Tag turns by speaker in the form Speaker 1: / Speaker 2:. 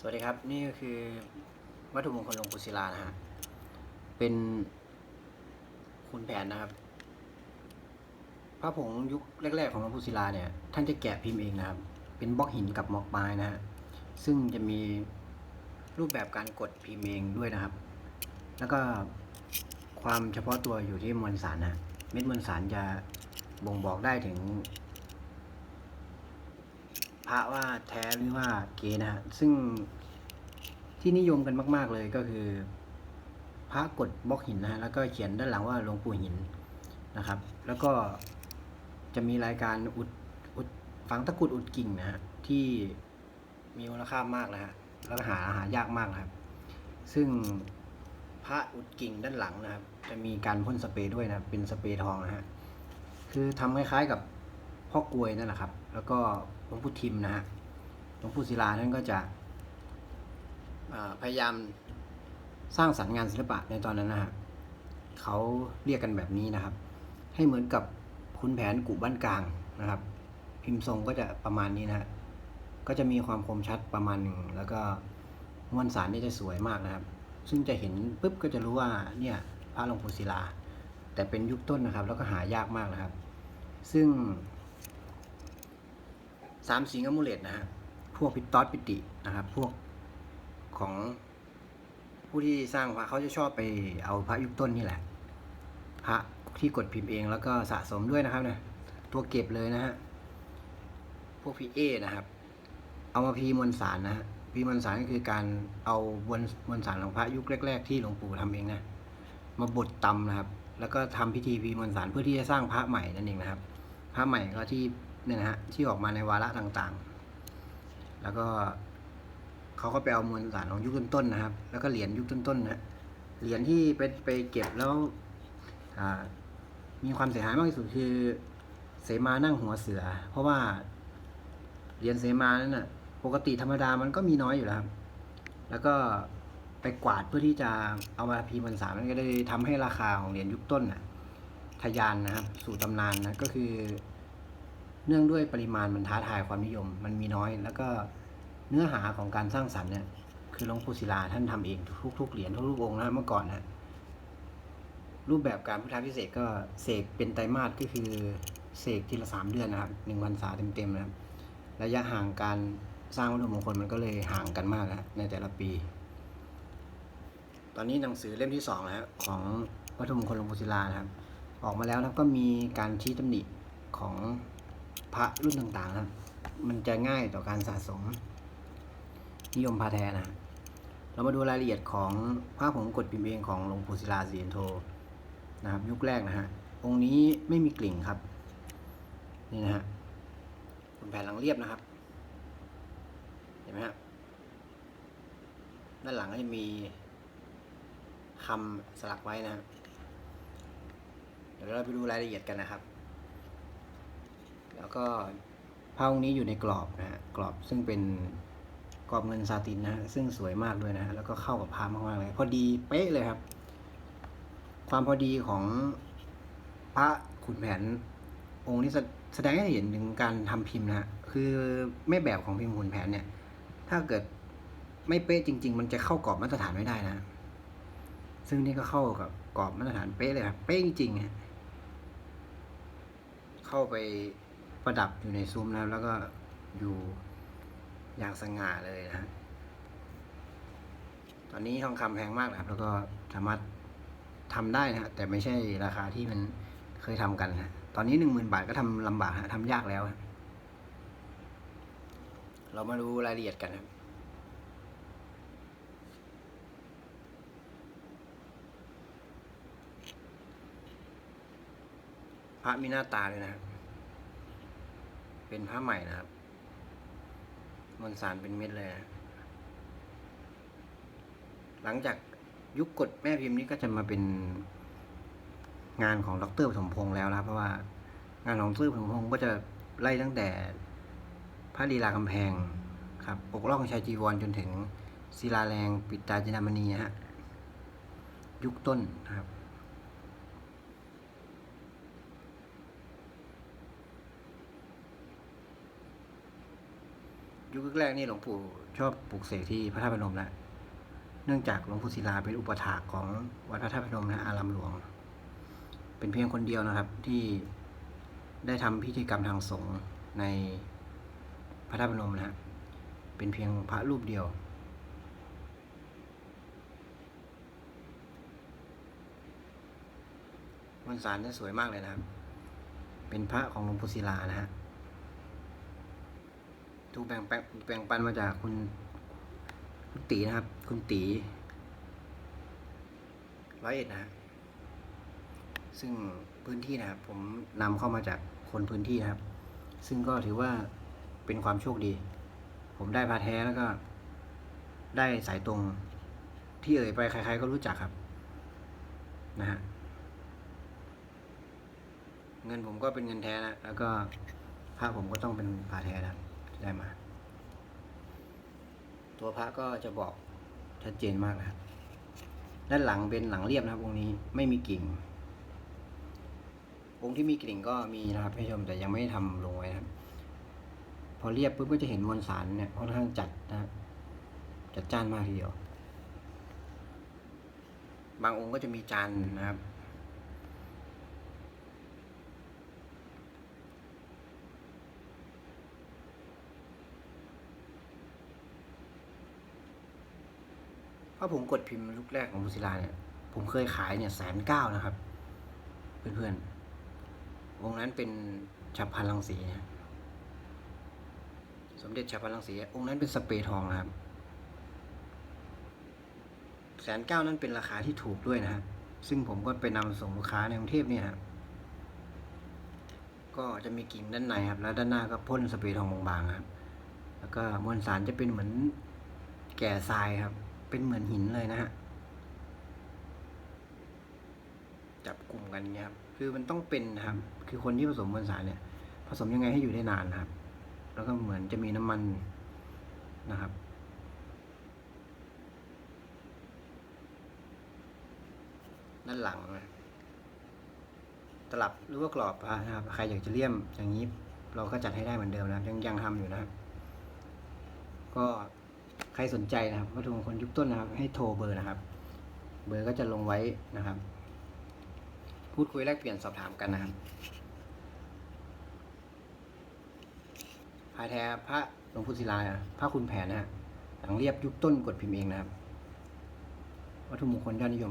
Speaker 1: สวัสดีครับ นี่ก็คือวัตถุมงคลหลวงปู่ศิลานะฮะ เป็นคุณแผนนะครับ พระผงยุคแรกๆของหลวงปู่ศิลาเนี่ย ท่านจะแกะพิมพ์เองนะครับ เป็นบล็อกหินกับมอกไม้นะฮะ ซึ่งจะมีรูปแบบการกดพิมพ์เองด้วยนะครับ แล้วก็ความเฉพาะตัวอยู่ที่มวลสารนะ เม็ดมวลสารจะบ่งบอกได้ถึง พระว่าแท้หรือว่าเก๊นะฮะซึ่งที่นิยมกันมาก ๆเลยก็คือ พระกดบล็อกหินนะฮะแล้วก็เขียนด้านหลังว่าหลวงปู่หินนะครับ แล้วก็จะมีรายการอุดอุดฝังตะกรุดอุดกิ่งนะฮะที่มีมูลค่ามากนะฮะแล้วหาหายากมากนะครับ ซึ่งพระอุดกิ่งด้านหลังนะครับ จะมีการพ่นสเปรย์ด้วยนะเป็นสเปรย์ทองนะฮะคือทำคล้ายๆกับพ่อกลวยนั่นแหละครับ แล้วก็ หลวงปู่ทิมนะฮะหลวงปู่ศิลาท่านก็จะพยายามสร้างสรรค์งานศิลปะในตอนนั้นนะฮะเขาเรียกกันแบบนี้นะครับ ให้เหมือนกับคุณแผนกุบ้านกลางนะครับ พิมพ์ทรงก็จะประมาณนี้นะฮะก็จะมีความคมชัดประมาณหนึ่งแล้วก็มวลสารนี่จะสวยมากนะครับ ซึ่งจะเห็นปุ๊บก็จะรู้ว่าเนี่ยพระหลวงปู่ศิลา แต่เป็นยุคต้นนะครับ แล้วก็หายากมากนะครับ ซึ่ง สามสิงอมูเลตนะฮะพวกพิตอสปิตินะครับ พวกของผู้ที่สร้างพระเขาจะชอบไปเอาพระยุคต้นนี่แหละ พระที่กดพิมพ์เองแล้วก็สะสมด้วยนะครับเนี่ยตัวเก็บเลยนะฮะพวกพีเอนะครับ เอามาพีมวลสารนะฮะพีมวลสารก็คือการเอามวลมวลสารของพระยุคแรก ๆ ที่หลวงปู่ทำเองนะมาบดตำนะครับ แล้วก็ทำพิธีพีมวลสารเพื่อที่จะสร้างพระใหม่นั่นเองนะครับ พระใหม่ก็ที่ เนี่ยนะฮะที่ออกมาในวาระต่างๆ แล้วก็เขาก็ไปเอามวลสารของยุคต้นๆนะครับ แล้วก็เหรียญยุคต้นๆนะเหรียญที่ไปไปเก็บแล้วมีความเสียหายมากที่สุดคือเสมานั่งหัวเสือ เพราะว่าเหรียญเสมานั้นน่ะปกติธรรมดามันก็มีน้อยอยู่แล้วครับแล้วก็ไปกวาดเพื่อที่จะเอามาพิมพ์มวลสารมันก็ได้ทำให้ราคาของเหรียญยุคต้นน่ะทะยานนะครับ สู่ตำนานนะก็คือ เนื่องด้วยปริมาณมันท้าทายความนิยม มันมีน้อย แล้วก็เนื้อหาของการสร้างสรรค์เนี่ยคือหลวงปู่ศิลาท่านทำเองทุกๆเหรียญทุกๆองค์นะเมื่อก่อนนะรูปแบบการพุทธาพิเศษกก็เสกเป็นไตรมาสก็คือเสกทีละสามเดือนนะครับหนึ่งวันษาเต็มๆนะครับระยะห่างการสร้างวัตถุมงคลมันก็เลยห่างกันมากนะในแต่ละปี ตอนนี้หนังสือเล่มที่สองแล้วของวัตถุมงคลหลวงปู่ศิลานะครับ ออกมาแล้วนะก็มีการชี้ตำหนิของ พระรุ่นต่างๆนะมันจะง่ายต่อการสะสม นิยมพาแท้นะเรามาดูรายละเอียดของพระผงกดพิมพ์เองของหลวงปู่ศิลาสีนโทนะครับ ยุคแรกนะฮะองค์นี้ไม่มีกลิ่งครับ นี่นะฮะเป็นแผ่นหลังเรียบนะครับ เห็นไหมครับด้านหลังก็จะมีคำสลักไว้นะครับเดี๋ยวเราไปดูรายละเอียดกันนะครับ แล้วก็ผ้าองค์นี้อยู่ในกรอบนะฮะกรอบซึ่งเป็นกรอบเงินซาตินนะฮะซึ่งสวยมากด้วยนะฮะแล้วก็เข้ากับผ้ามากๆเลย พอดีเป๊ะเลยครับ ความพอดีของพระขุนแผนองค์นี้แสดงให้เห็นถึงการทำพิมพ์นะฮะคือแม่แบบของพิมพ์ขุนแผนเนี่ย ถ้าเกิดไม่เป๊ะจริง ๆ มันจะเข้ากรอบมาตรฐานไม่ได้นะ ซึ่งนี่ก็เข้ากับกรอบมาตรฐานเป๊ะเลยครับเป๊ะจริงๆฮะเข้าไป ประดับอยู่ในซุ้มนะครับ แล้วก็อยู่อย่างสง่าเลยนะฮะตอนนี้ทองคำแพงมากนะครับ แล้วก็สามารถทำได้นะฮะแต่ไม่ใช่ราคาที่มันเคยทำกันนะตอนนี้หนึ่งหมื่นบาทก็ทำลำบากฮะทำยากแล้ว เรามาดูรายละเอียดกันครับพระมีหน้าตาเลยนะครับ เป็นพระใหม่นะครับมวลสารเป็นเม็ดเลยนะหลังจากยุคกดแม่พิมพ์นี้ก็จะมาเป็นงานของดรปฐมพงษ์แล้วนะครับ เพราะว่างานของดรปฐมพงษ์ก็จะไล่ตั้งแต่พระลีลากำแพงครับปกล่องชายจีวรจนถึงศิลาแรงปิดตาจินามณีฮะยุคต้นนะครับ ยุคแรกนี่หลวงปู่ชอบปลูกเสกที่พระธาตุพนมนะเนื่องจากหลวงปู่ศิลาเป็นอุปถากของวัดพระธาตุพนมนะอารามหลวง เป็นเพียงคนเดียวนะครับที่ได้ทำพิธีกรรมทางสงฆ์ในพระธาตุพนมนะฮะเป็นเพียงพระรูปเดียวมวลสารนี่สวยมากเลยนะครับ เป็นพระของหลวงปู่ศิลานะฮะ ถูกแบ่งแปลงแบ่งปันมาจากคุณคุณตีนะครับ คุณตีร้อยเอ็ดนะฮะซึ่งพื้นที่นะครับผมนำเข้ามาจากคนพื้นที่นะครับ ซึ่งก็ถือว่าเป็นความโชคดี ผมได้พาแท้แล้วก็ ได้สายตรงที่เอ่ยไปใครๆก็รู้จักครับ นะฮะเงินผมก็เป็นเงินแท้นะแล้วก็พระผมก็ต้องเป็นพระแท้นะ ได้มา ตัวพระก็จะบอกชัดเจนมากนะครับ ด้านหลังเป็นหลังเรียบนะครับองค์นี้ไม่มีกิ่ง องค์ที่มีกิ่งก็มีนะครับให้ชมแต่ยังไม่ได้ทำลงไว้นะครับ พอเรียบปุ๊บก็จะเห็นมวลสารเนี่ยค่อนข้างจัดนะครับจัดจ้านมากทีเดียว บางองค์ก็จะมีจานนะครับ เพราผมกดพิมพ์ลูกแรกของมุศิลาเนี่ย ผมเคยขายเนี่ยแสนเก้านะครับ เพื่อนๆองค์นั้นเป็นฉับพันลังสีนะสมเด็จฉับพันลังสีองค์นั้นเป็นสเปรย์ทองนะครับแสนเก้านั้นเป็นราคาที่ถูกด้วยนะครับซึ่งผมก็ไปนำส่งลูกค้าในกรุงเทพเนี่ยครับก็จะมีกิ่งด้านในครับ แล้วด้านหน้าก็พ่นสเปรย์ทองบางๆครับ แล้วก็มวลสารจะเป็นเหมือนแก่ทรายครับ เป็นเหมือนหินเลยนะฮะ จับกลุ่มกันเงี้ยครับ คือมันต้องเป็นนะครับ คือคนที่ผสมมวลสารเนี่ย ผสมยังไงให้อยู่ได้นานนะครับ แล้วก็เหมือนจะมีน้ำมันนะครับ ด้านหลังนะตลับหรือว่ากรอบนะครับ ใครอยากจะเลี่ยมอย่างนี้ เราก็จัดให้ได้เหมือนเดิมนะครับ ยังยังทำอยู่นะครับ ก็ ครสนใจนะครับวัตถุมงคลยุคต้นนะครับ ให้โทรเบอร์นะครับ เบอร์ก็จะลงไว้นะครับ พูดคุยแลกเปลี่ยนสอบถามกันนะครับพายแท้พระหลวงพุทธศิลาพระคุณแผนนะหลังเรียบยุคต้นกดพิมพ์เองนะครับ วัตถุมงคลยอดนิยม